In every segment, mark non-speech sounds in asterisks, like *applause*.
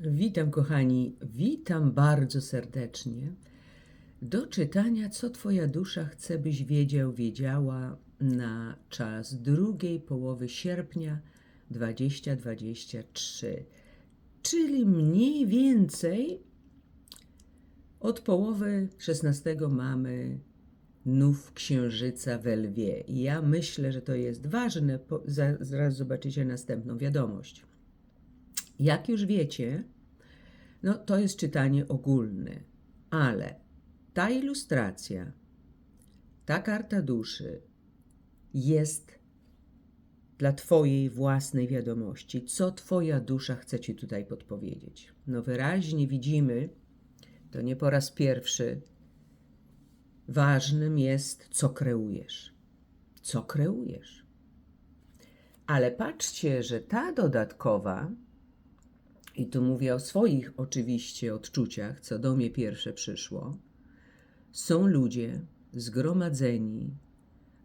Witam, kochani, witam bardzo serdecznie. Do czytania, co Twoja dusza chce, byś wiedział, wiedziała na czas drugiej połowy sierpnia 2023, czyli mniej więcej od połowy 16 mamy nów księżyca we lwie. Ja myślę, że to jest ważne. Po, za, zaraz zobaczycie następną wiadomość. Jak już wiecie, no to jest czytanie ogólne, ale ta ilustracja, ta karta duszy jest dla Twojej własnej wiadomości, co Twoja dusza chce Ci tutaj podpowiedzieć. No wyraźnie widzimy, to nie po raz pierwszy, ważnym jest, co kreujesz. Co kreujesz. Ale patrzcie, że ta dodatkowa, i tu mówię o swoich oczywiście odczuciach, co do mnie pierwsze przyszło, są ludzie zgromadzeni,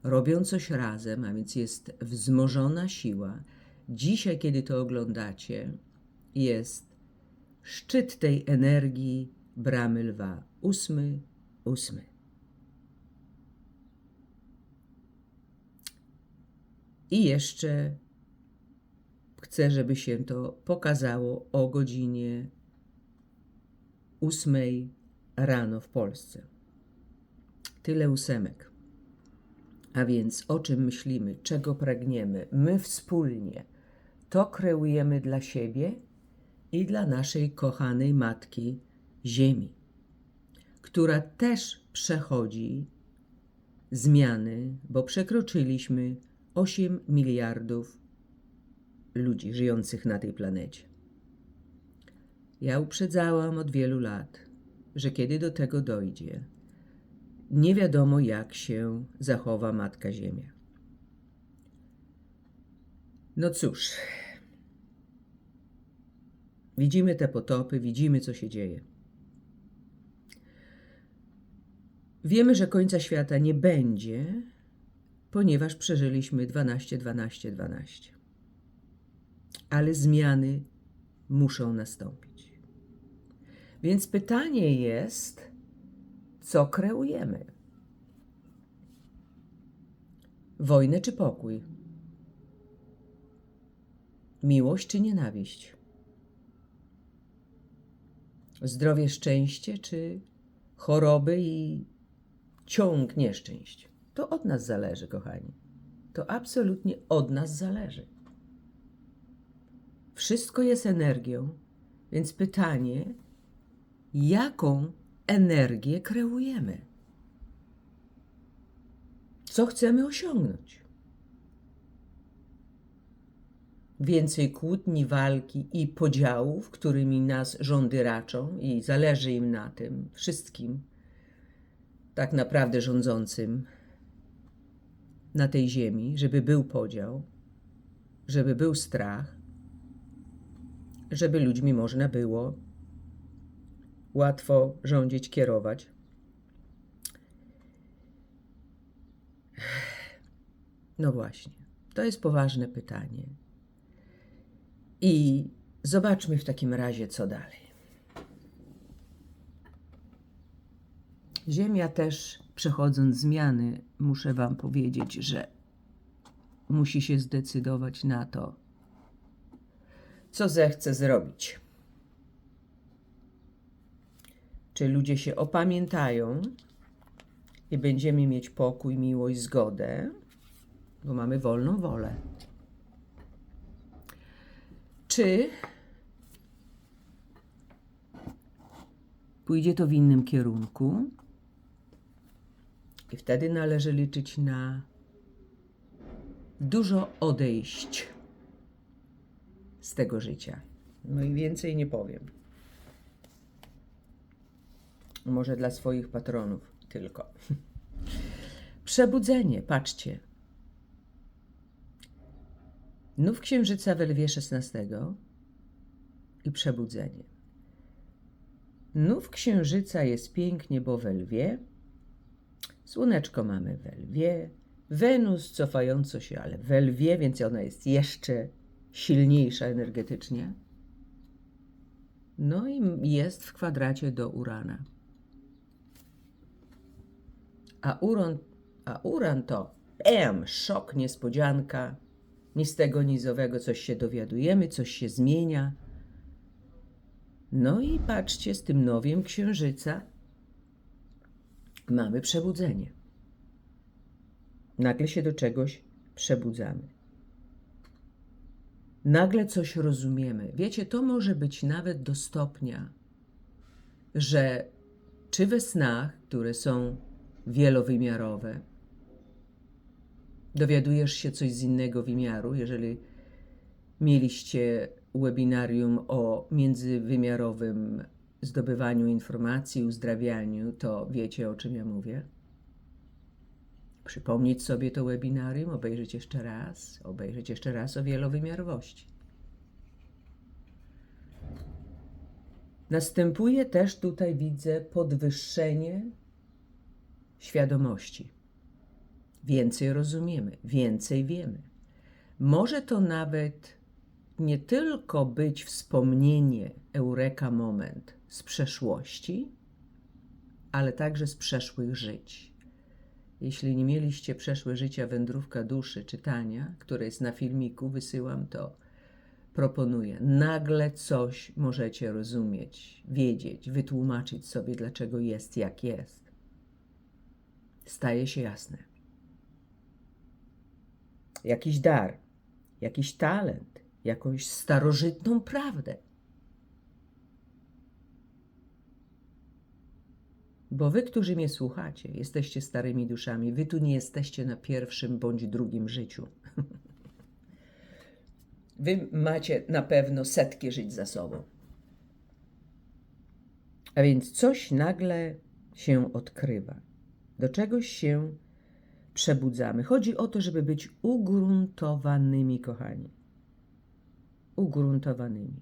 robią coś razem, a więc jest wzmożona siła. Dzisiaj, kiedy to oglądacie, jest szczyt tej energii bramy lwa. Ósmy, ósmy. I jeszcze chcę, żeby się to pokazało o godzinie ósmej rano w Polsce. Tyle ósemek. A więc o czym myślimy, czego pragniemy, my wspólnie, to kreujemy dla siebie i dla naszej kochanej matki Ziemi, która też przechodzi zmiany, bo przekroczyliśmy 8 miliardów ludzi żyjących na tej planecie. Ja uprzedzałam od wielu lat, że kiedy do tego dojdzie, nie wiadomo jak się zachowa Matka Ziemia. No cóż, widzimy te potopy, widzimy co się dzieje. Wiemy, że końca świata nie będzie, ponieważ przeżyliśmy 12, 12, 12 ale zmiany muszą nastąpić. Więc pytanie jest, co kreujemy? Wojnę czy pokój? Miłość czy nienawiść? Zdrowie, szczęście czy choroby i ciąg nieszczęść? To od nas zależy, kochani. To absolutnie od nas zależy. Wszystko jest energią, więc pytanie, jaką energię kreujemy? Co chcemy osiągnąć? Więcej kłótni, walki i podziałów, którymi nas rządy raczą, i zależy im na tym wszystkim, tak naprawdę rządzącym na tej ziemi, żeby był podział, żeby był strach, żeby ludźmi można było łatwo rządzić, kierować. No właśnie, to jest poważne pytanie. I zobaczmy w takim razie, co dalej. Ziemia też, przechodząc zmiany, muszę Wam powiedzieć, że musi się zdecydować na to, co zechce zrobić. Czy ludzie się opamiętają i będziemy mieć pokój, miłość, zgodę, bo mamy wolną wolę. Czy pójdzie to w innym kierunku i wtedy należy liczyć na dużo odejść z tego życia. No i więcej nie powiem. Może dla swoich patronów tylko. *laughs* Przebudzenie, patrzcie. Nów księżyca we lwie 16 i przebudzenie. Nów księżyca jest pięknie, bo we lwie. Słoneczko mamy we lwie. Wenus cofająco się, ale we lwie, więc ona jest jeszcze silniejsza energetycznie. No i jest w kwadracie do Urana. A Uran, a Uran to em, szok, niespodzianka. Ni z tego, ni z owego coś się dowiadujemy, coś się zmienia. No i patrzcie, z tym nowiem księżyca mamy przebudzenie. Nagle się do czegoś przebudzamy. Nagle coś rozumiemy. Wiecie, to może być nawet do stopnia, że czy we snach, które są wielowymiarowe, dowiadujesz się coś z innego wymiaru, jeżeli mieliście webinarium o międzywymiarowym zdobywaniu informacji, uzdrawianiu, to wiecie o czym ja mówię. Przypomnieć sobie to webinarium, obejrzeć jeszcze raz, obejrzeć jeszcze raz o wielowymiarowości. Następuje też tutaj, widzę, podwyższenie świadomości. Więcej rozumiemy, więcej wiemy. Może to nawet nie tylko być wspomnienie, eureka moment z przeszłości, ale także z przeszłych żyć. Jeśli nie mieliście przeszłe życia wędrówka duszy czytania, które jest na filmiku, wysyłam to, proponuję. Nagle coś możecie rozumieć, wiedzieć, wytłumaczyć sobie, dlaczego jest jak jest. Staje się jasne. Jakiś dar, jakiś talent, jakąś starożytną prawdę. Bo wy, którzy mnie słuchacie, jesteście starymi duszami, wy tu nie jesteście na pierwszym bądź drugim życiu. *laughs* Wy macie na pewno setki żyć za sobą. A więc coś nagle się odkrywa. Do czegoś się przebudzamy. Chodzi o to, żeby być ugruntowanymi, kochani. Ugruntowanymi.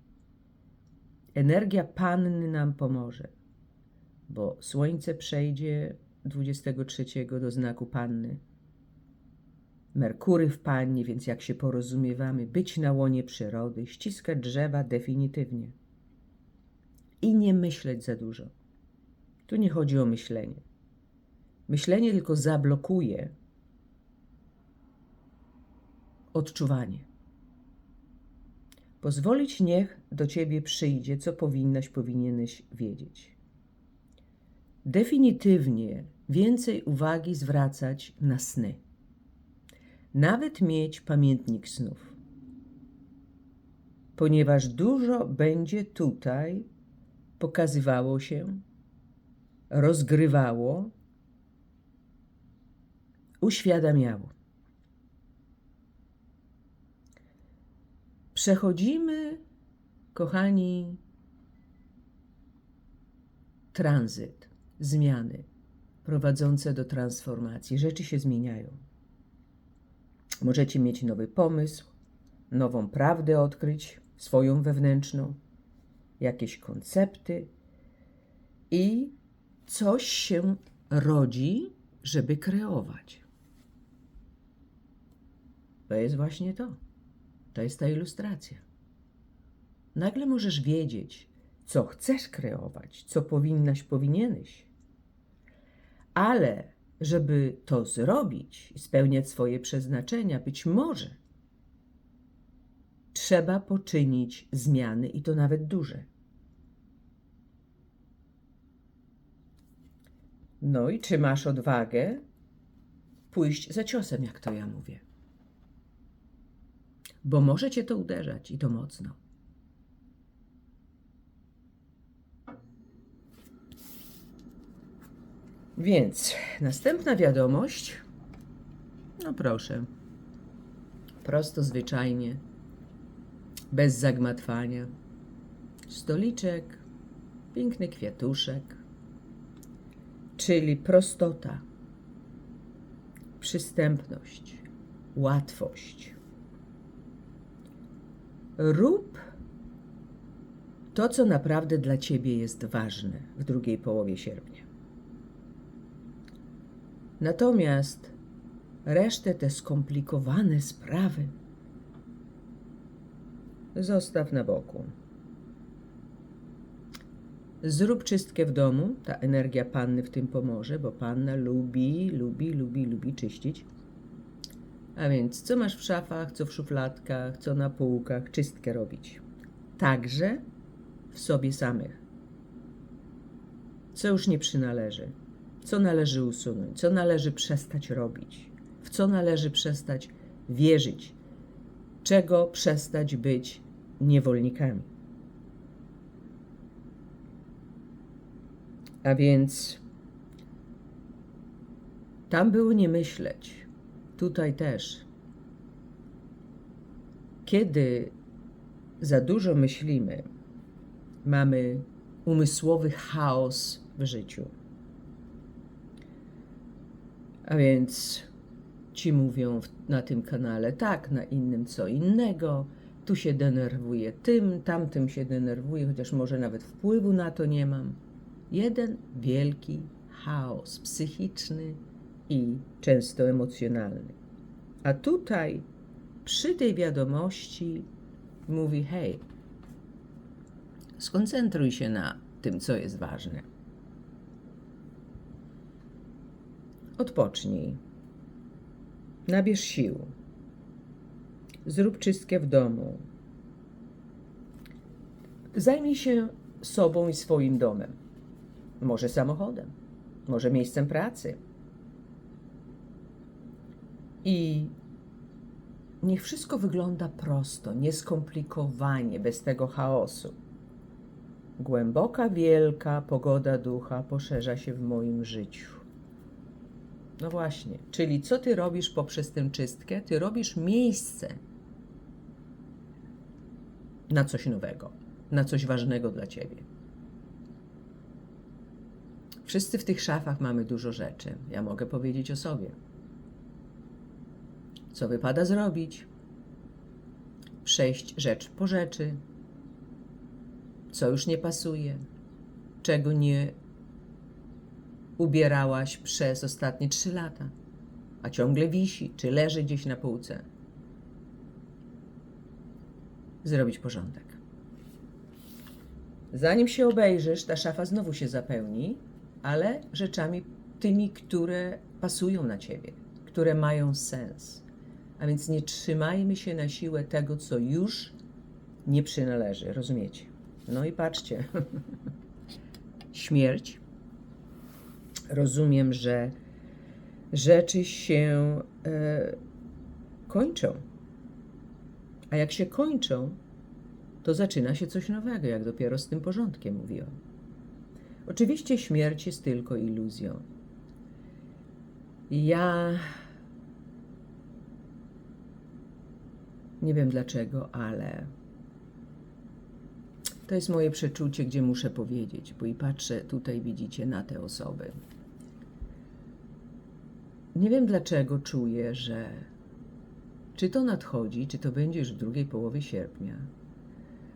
Energia Panny nam pomoże, bo Słońce przejdzie 23 do znaku Panny. Merkury w Pannie, więc jak się porozumiewamy, być na łonie przyrody, ściskać drzewa definitywnie. I nie myśleć za dużo. Tu nie chodzi o myślenie. Myślenie tylko zablokuje odczuwanie. Pozwolić niech do ciebie przyjdzie, co powinnaś, powinieneś wiedzieć. Definitywnie więcej uwagi zwracać na sny. Nawet mieć pamiętnik snów. Ponieważ dużo będzie tutaj pokazywało się, rozgrywało, uświadamiało. Przechodzimy, kochani, tranzyt, zmiany prowadzące do transformacji. Rzeczy się zmieniają. Możecie mieć nowy pomysł, nową prawdę odkryć, swoją wewnętrzną, jakieś koncepty i coś się rodzi, żeby kreować. To jest właśnie to. To jest ta ilustracja. Nagle możesz wiedzieć, co chcesz kreować, co powinnaś, powinieneś. Ale, żeby to zrobić i spełniać swoje przeznaczenia, być może trzeba poczynić zmiany i to nawet duże. No i czy masz odwagę pójść za ciosem, jak to ja mówię? Bo może cię to uderzać i to mocno. Więc następna wiadomość. No proszę. Prosto, zwyczajnie. Bez zagmatwania. Stoliczek, piękny kwiatuszek, czyli prostota, przystępność, łatwość. Rób to, co naprawdę dla Ciebie jest ważne w drugiej połowie sierpnia. Natomiast resztę te skomplikowane sprawy zostaw na boku. Zrób czystkę w domu, ta energia panny w tym pomoże, bo panna lubi, lubi, lubi, lubi czyścić. A więc co masz w szafach, co w szufladkach, co na półkach, czystkę robić. Także w sobie samych. Co już nie przynależy, co należy usunąć, co należy przestać robić, w co należy przestać wierzyć, czego przestać być niewolnikami. A więc tam było nie myśleć, tutaj też. Kiedy za dużo myślimy, mamy umysłowy chaos w życiu. A więc ci mówią na tym kanale tak, na innym co innego. Tu się denerwuję tym, tamtym się denerwuję, chociaż może nawet wpływu na to nie mam. Jeden wielki chaos psychiczny i często emocjonalny. A tutaj, przy tej wiadomości, mówi: hej, skoncentruj się na tym, co jest ważne. Odpocznij. Nabierz sił. Zrób czystkę w domu. Zajmij się sobą i swoim domem. Może samochodem, może miejscem pracy. I niech wszystko wygląda prosto, nieskomplikowanie, bez tego chaosu. Głęboka, wielka pogoda ducha poszerza się w moim życiu. No właśnie, czyli co ty robisz poprzez tę czystkę? Ty robisz miejsce na coś nowego, na coś ważnego dla ciebie. Wszyscy w tych szafach mamy dużo rzeczy. Ja mogę powiedzieć o sobie. Co wypada zrobić? Przejść rzecz po rzeczy. Co już nie pasuje? Czego nie ubierałaś przez ostatnie trzy lata, a ciągle wisi, czy leży gdzieś na półce. Zrobić porządek. Zanim się obejrzysz, ta szafa znowu się zapełni, ale rzeczami tymi, które pasują na ciebie, które mają sens. A więc nie trzymajmy się na siłę tego, co już nie przynależy. Rozumiecie? No i patrzcie. *laughs* Śmierć rozumiem, że rzeczy się e, kończą. A jak się kończą, to zaczyna się coś nowego, jak dopiero z tym porządkiem mówiłam. Oczywiście śmierć jest tylko iluzją. Ja nie wiem dlaczego, ale to jest moje przeczucie, gdzie muszę powiedzieć, bo i patrzę tutaj, widzicie, na te osoby. Nie wiem dlaczego czuję, że czy to nadchodzi, czy to będzie już w drugiej połowie sierpnia,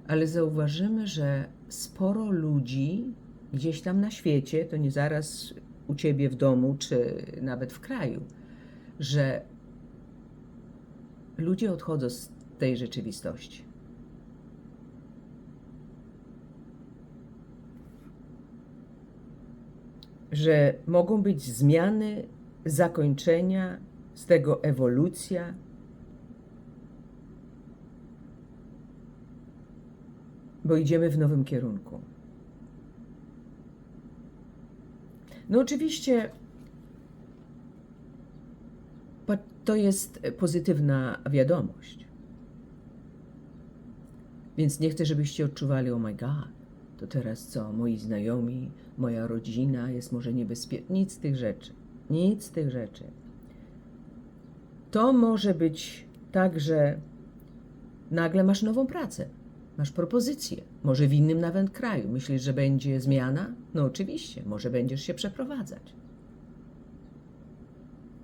ale zauważymy, że sporo ludzi gdzieś tam na świecie, to nie zaraz u ciebie w domu, czy nawet w kraju, że ludzie odchodzą z tej rzeczywistości. Że mogą być zmiany zakończenia, z tego ewolucja. Bo idziemy w nowym kierunku. No, oczywiście to jest pozytywna wiadomość. Więc nie chcę, żebyście odczuwali, oh my God, to teraz co, moi znajomi, moja rodzina jest może niebezpieczna. Nic z tych rzeczy. Nic z tych rzeczy. To może być tak, że nagle masz nową pracę, masz propozycję, może w innym nawet kraju. Myślisz, że będzie zmiana? No oczywiście, może będziesz się przeprowadzać.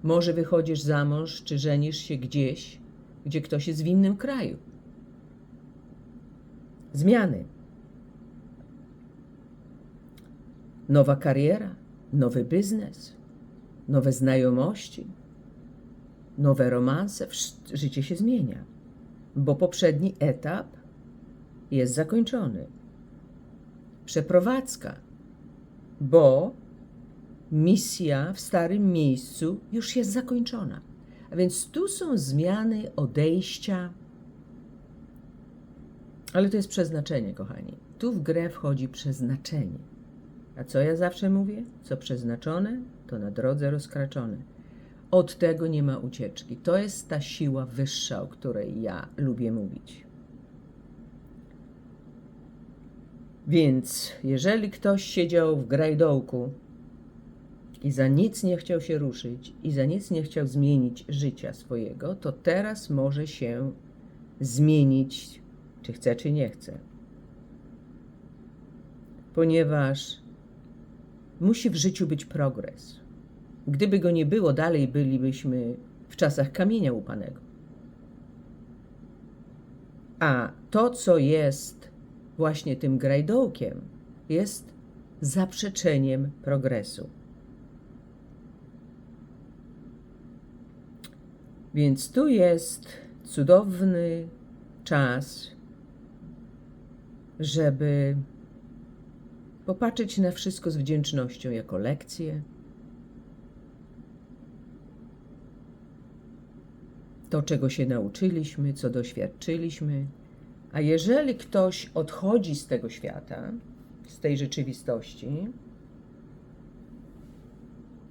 Może wychodzisz za mąż, czy żenisz się gdzieś, gdzie ktoś jest w innym kraju. Zmiany. Nowa kariera, nowy biznes, nowe znajomości, nowe romanse. Życie się zmienia, bo poprzedni etap jest zakończony. przeprowadzka, bo misja w starym miejscu już jest zakończona. A więc tu są zmiany, odejścia, ale to jest przeznaczenie, kochani. Tu w grę wchodzi przeznaczenie. A co ja zawsze mówię? Co przeznaczone, to na drodze rozkraczone. Od tego nie ma ucieczki. To jest ta siła wyższa, o której ja lubię mówić. Więc jeżeli ktoś siedział w grajdołku i za nic nie chciał się ruszyć i za nic nie chciał zmienić życia swojego, to teraz może się zmienić, czy chce, czy nie chce. Ponieważ musi w życiu być progres. Gdyby go nie było, dalej bylibyśmy w czasach kamienia łupanego. A to, co jest właśnie tym grajdołkiem, jest zaprzeczeniem progresu. Więc tu jest cudowny czas, żeby popatrzeć na wszystko z wdzięcznością jako lekcję. To, czego się nauczyliśmy, co doświadczyliśmy. A jeżeli ktoś odchodzi z tego świata, z tej rzeczywistości,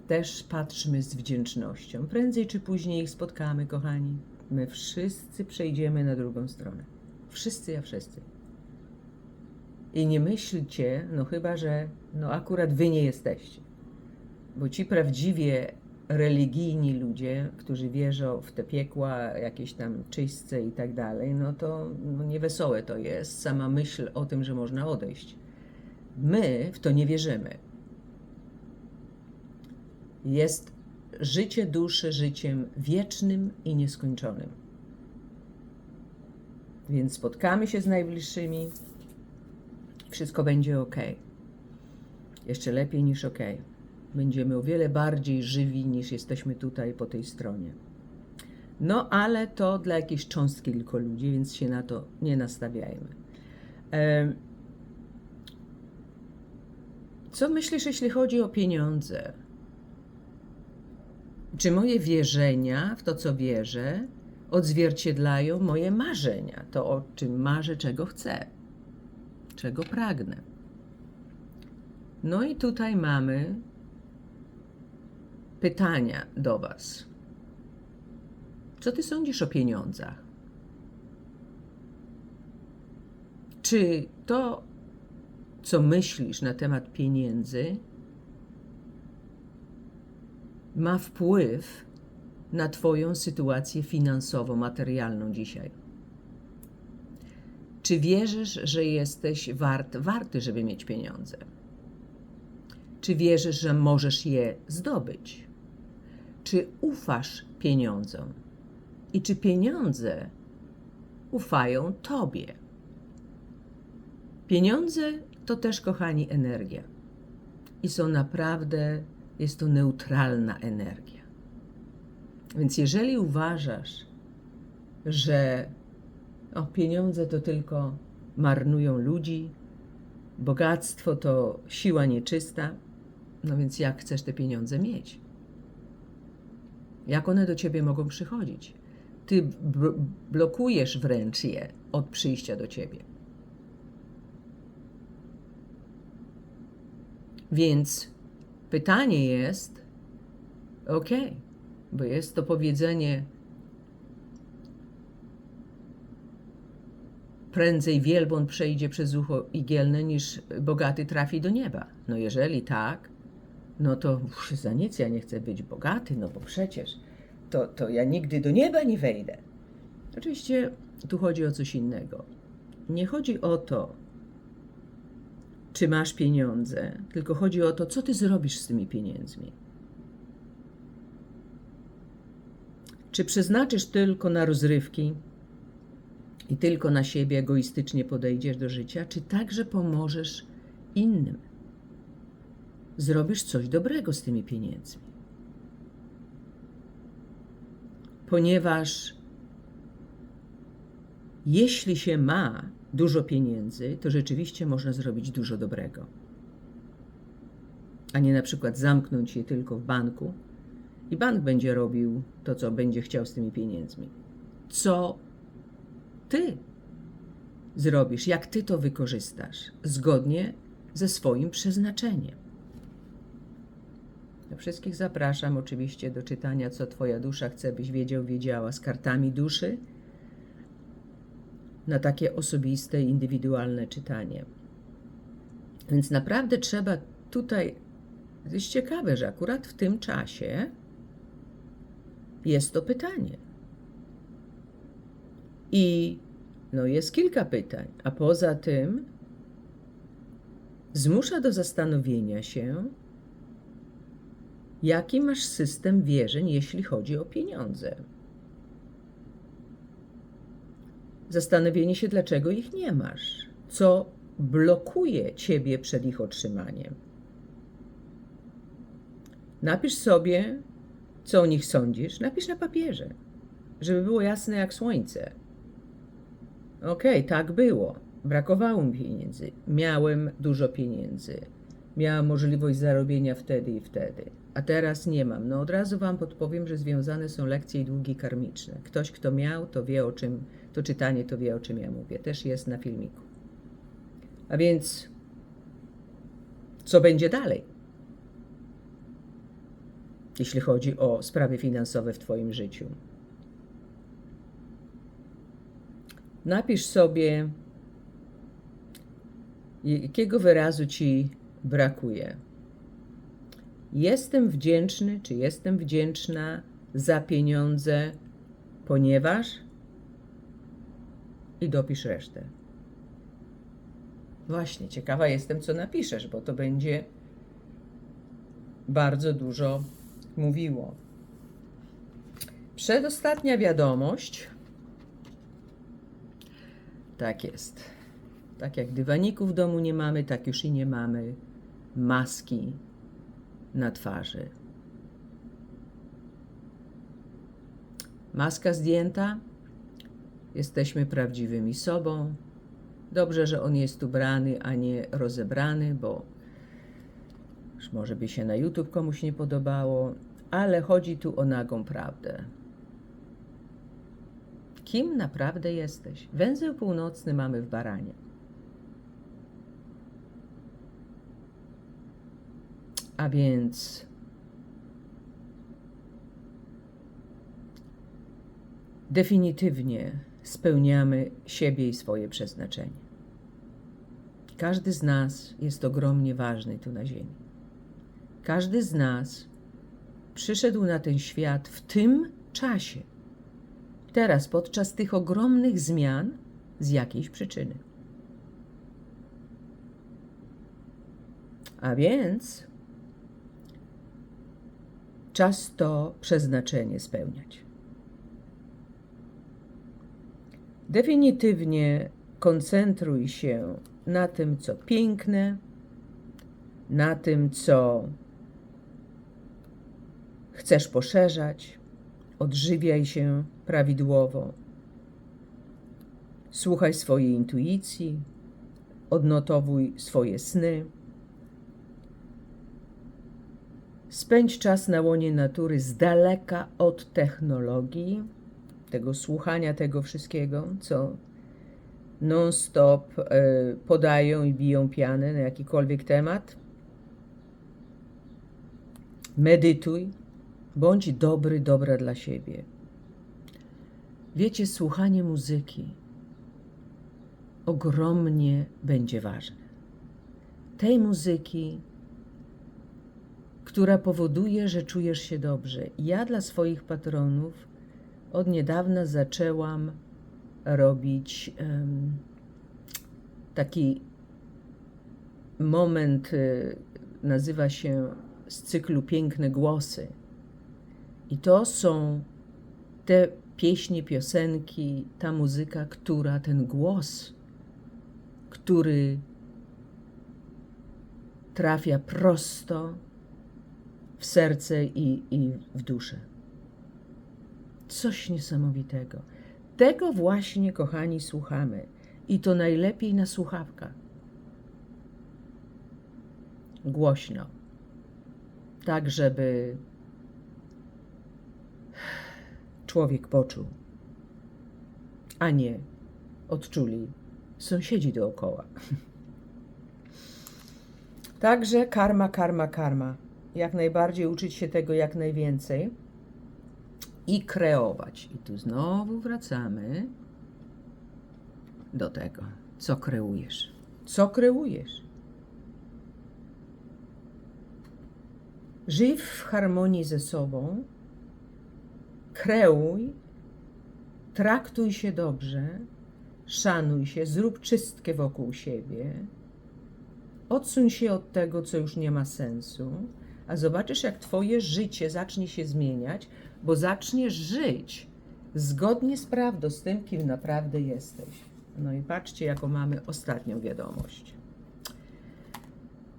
też patrzmy z wdzięcznością. Prędzej czy później ich spotkamy, kochani. My wszyscy przejdziemy na drugą stronę. Wszyscy, ja wszyscy. I nie myślcie, no chyba, że no akurat wy nie jesteście. Bo ci prawdziwie religijni ludzie, którzy wierzą w te piekła, jakieś tam czyśćce i tak dalej, no to no niewesołe to jest sama myśl o tym, że można odejść. My w to nie wierzymy. Jest życie duszy życiem wiecznym i nieskończonym. Więc spotkamy się z najbliższymi, wszystko będzie ok. Jeszcze lepiej niż ok. Będziemy o wiele bardziej żywi niż jesteśmy tutaj po tej stronie. No, ale to dla jakiejś cząstki tylko ludzi, więc się na to nie nastawiajmy. Co myślisz, jeśli chodzi o pieniądze? Czy moje wierzenia w to, co wierzę, odzwierciedlają moje marzenia, to o czym marzę, czego chcę, czego pragnę? No i tutaj mamy pytania do Was. Co Ty sądzisz o pieniądzach? Czy to, co myślisz na temat pieniędzy, ma wpływ na Twoją sytuację finansową, materialną dzisiaj? Czy wierzysz, że jesteś wart, warty, żeby mieć pieniądze? Czy wierzysz, że możesz je zdobyć? Czy ufasz pieniądzom? I czy pieniądze ufają Tobie? Pieniądze to też, kochani, energia. I są naprawdę, jest to neutralna energia. Więc jeżeli uważasz, że o, pieniądze to tylko marnują ludzi, bogactwo to siła nieczysta, no więc jak chcesz te pieniądze mieć? Jak one do ciebie mogą przychodzić? Ty bl- blokujesz wręcz je od przyjścia do ciebie. Więc pytanie jest, ok, bo jest to powiedzenie prędzej wielbłąd przejdzie przez ucho igielne niż bogaty trafi do nieba. No jeżeli tak, no to za nic ja nie chcę być bogaty, no bo przecież to, to ja nigdy do nieba nie wejdę. Oczywiście tu chodzi o coś innego. Nie chodzi o to, czy masz pieniądze, tylko chodzi o to, co ty zrobisz z tymi pieniędzmi. Czy przeznaczysz tylko na rozrywki i tylko na siebie egoistycznie podejdziesz do życia, czy także pomożesz innym? Zrobisz coś dobrego z tymi pieniędzmi. Ponieważ jeśli się ma dużo pieniędzy, to rzeczywiście można zrobić dużo dobrego. A nie na przykład zamknąć je tylko w banku i bank będzie robił to, co będzie chciał z tymi pieniędzmi. Co ty zrobisz, jak ty to wykorzystasz, zgodnie ze swoim przeznaczeniem. Wszystkich zapraszam oczywiście do czytania, co Twoja dusza chce, byś wiedział, wiedziała z kartami duszy na takie osobiste, indywidualne czytanie. Więc naprawdę trzeba tutaj. To jest ciekawe, że akurat w tym czasie jest to pytanie. I no jest kilka pytań, a poza tym zmusza do zastanowienia się, jaki masz system wierzeń, jeśli chodzi o pieniądze. Zastanowienie się, dlaczego ich nie masz, co blokuje ciebie przed ich otrzymaniem. Napisz sobie, co o nich sądzisz, napisz na papierze, żeby było jasne jak słońce. Okej, okay, tak było. Brakowało mi pieniędzy. Miałem dużo pieniędzy. Miałam możliwość zarobienia wtedy i wtedy. A teraz nie mam. No od razu Wam podpowiem, że związane są lekcje i długi karmiczne. Ktoś, kto miał, to wie o czym, to czytanie, to wie o czym ja mówię. Też jest na filmiku. A więc, co będzie dalej? Jeśli chodzi o sprawy finansowe w Twoim życiu. Napisz sobie, jakiego wyrazu ci brakuje. Jestem wdzięczny, czy jestem wdzięczna za pieniądze, ponieważ i dopisz resztę. Właśnie, ciekawa jestem, co napiszesz, bo to będzie bardzo dużo mówiło. Przedostatnia wiadomość tak jest. Tak jak dywaników w domu nie mamy, tak już i nie mamy maski na twarzy. Maska zdjęta, jesteśmy prawdziwymi sobą. Dobrze, że on jest ubrany, a nie rozebrany, bo już może by się na YouTube komuś nie podobało, ale chodzi tu o nagą prawdę kim naprawdę jesteś. Węzeł północny mamy w baranie. A więc definitywnie spełniamy siebie i swoje przeznaczenie. Każdy z nas jest ogromnie ważny tu na Ziemi. Każdy z nas przyszedł na ten świat w tym czasie, teraz podczas tych ogromnych zmian z jakiejś przyczyny. A więc czas to przeznaczenie spełniać. Definitywnie koncentruj się na tym, co piękne, na tym, co chcesz poszerzać, odżywiaj się prawidłowo. Słuchaj swojej intuicji, odnotowuj swoje sny. Spędź czas na łonie natury z daleka od technologii, tego słuchania tego wszystkiego, co non-stop y, podają i biją pianę na jakikolwiek temat. Medytuj, bądź dobry, dobra dla siebie. Wiecie, słuchanie muzyki ogromnie będzie ważne. Tej muzyki, która powoduje, że czujesz się dobrze. Ja dla swoich patronów od niedawna zaczęłam robić um, taki moment, y, nazywa się z cyklu Piękne Głosy. I to są te pieśni, piosenki, ta muzyka, która, ten głos, który trafia prosto w serce i, i w duszę. Coś niesamowitego. Tego właśnie, kochani, słuchamy. i to najlepiej na słuchawkach. Głośno. Tak, żeby człowiek poczuł, a nie odczuli sąsiedzi dookoła. *laughs* Także karma, karma, karma. Jak najbardziej uczyć się tego jak najwięcej i kreować. I tu znowu wracamy do tego, co kreujesz. Co kreujesz? Żyj w harmonii ze sobą, kreuj, traktuj się dobrze, szanuj się, zrób czystkę wokół siebie, odsuń się od tego, co już nie ma sensu, a zobaczysz, jak Twoje życie zacznie się zmieniać, bo zaczniesz żyć zgodnie z prawdą, z tym, kim naprawdę jesteś. No i patrzcie, jaką mamy ostatnią wiadomość.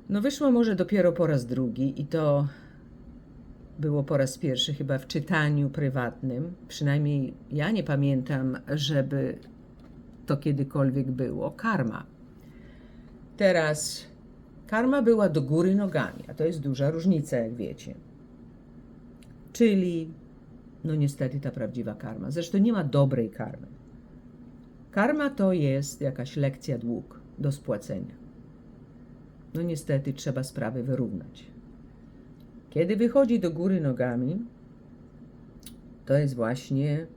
No wyszło może dopiero po raz drugi i to było po raz pierwszy chyba w czytaniu prywatnym. Przynajmniej ja nie pamiętam, żeby to kiedykolwiek było. Karma. Teraz karma była do góry nogami, a to jest duża różnica, jak wiecie. Czyli, no niestety, ta prawdziwa karma. Zresztą nie ma dobrej karmy. Karma to jest jakaś lekcja dług do spłacenia. No niestety trzeba sprawy wyrównać. Kiedy wychodzi do góry nogami, to jest właśnie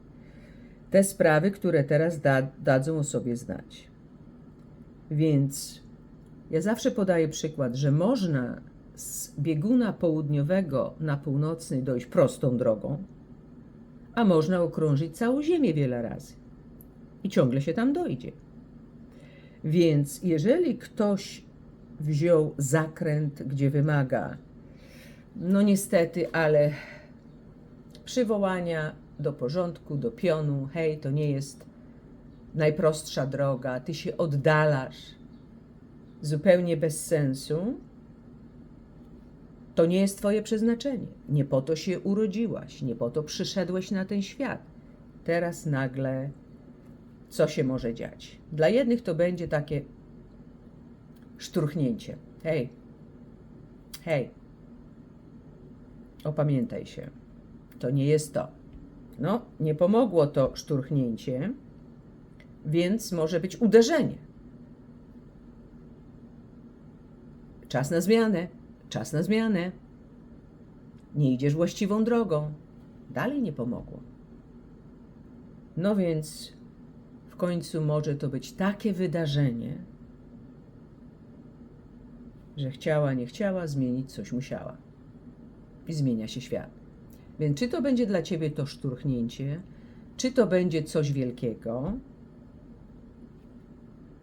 te sprawy, które teraz da, dadzą o sobie znać. Więc ja zawsze podaję przykład, że można z bieguna południowego na północny dojść prostą drogą, a można okrążyć całą Ziemię wiele razy i ciągle się tam dojdzie. Więc jeżeli ktoś wziął zakręt, gdzie wymaga, no niestety, ale przywołania do porządku, do pionu, hej, to nie jest najprostsza droga, ty się oddalasz zupełnie bez sensu, to nie jest Twoje przeznaczenie. Nie po to się urodziłaś, nie po to przyszedłeś na ten świat. Teraz nagle co się może dziać? Dla jednych to będzie takie szturchnięcie. Hej, hej, opamiętaj się. To nie jest to. No, nie pomogło to szturchnięcie, więc może być uderzenie. Czas na zmianę, czas na zmianę. Nie idziesz właściwą drogą. Dalej nie pomogło. No więc w końcu może to być takie wydarzenie, że chciała, nie chciała, zmienić coś musiała. I zmienia się świat. Więc czy to będzie dla ciebie to szturchnięcie, czy to będzie coś wielkiego,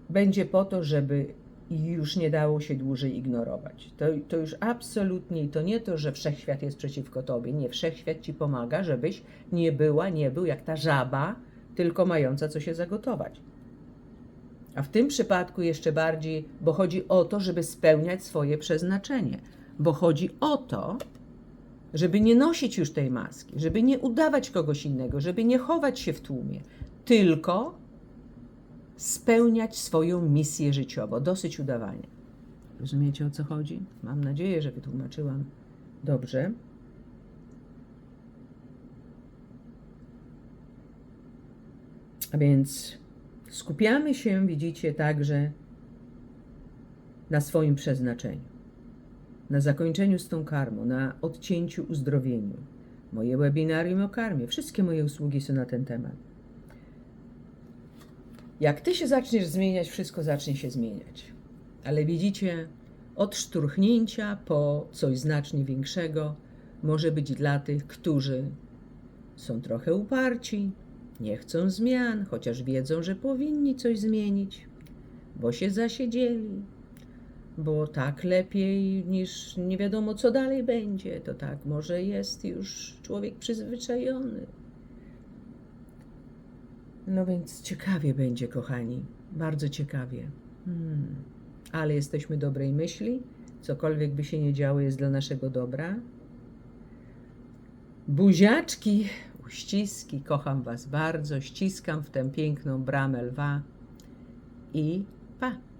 będzie po to, żeby już nie dało się dłużej ignorować. To, to już absolutnie, to nie to, że wszechświat jest przeciwko tobie. Nie, wszechświat ci pomaga, żebyś nie była, nie był jak ta żaba, tylko mająca co się zagotować. A w tym przypadku jeszcze bardziej, bo chodzi o to, żeby spełniać swoje przeznaczenie. Bo chodzi o to, żeby nie nosić już tej maski, żeby nie udawać kogoś innego, żeby nie chować się w tłumie, tylko spełniać swoją misję życiową. Dosyć udawania. Rozumiecie o co chodzi? Mam nadzieję, że wytłumaczyłam dobrze. A więc skupiamy się, widzicie, także na swoim przeznaczeniu, na zakończeniu z tą karmą, na odcięciu uzdrowieniu. Moje webinarium o karmie, wszystkie moje usługi są na ten temat. Jak ty się zaczniesz zmieniać, wszystko zacznie się zmieniać. Ale widzicie, od szturchnięcia po coś znacznie większego może być dla tych, którzy są trochę uparci, nie chcą zmian, chociaż wiedzą, że powinni coś zmienić, bo się zasiedzieli, bo tak lepiej niż nie wiadomo, co dalej będzie. To tak może jest już człowiek przyzwyczajony. No więc ciekawie będzie, kochani, bardzo ciekawie. Hmm. Ale jesteśmy dobrej myśli, cokolwiek by się nie działo, jest dla naszego dobra. Buziaczki, uściski, kocham Was bardzo, ściskam w tę piękną bramę lwa i pa!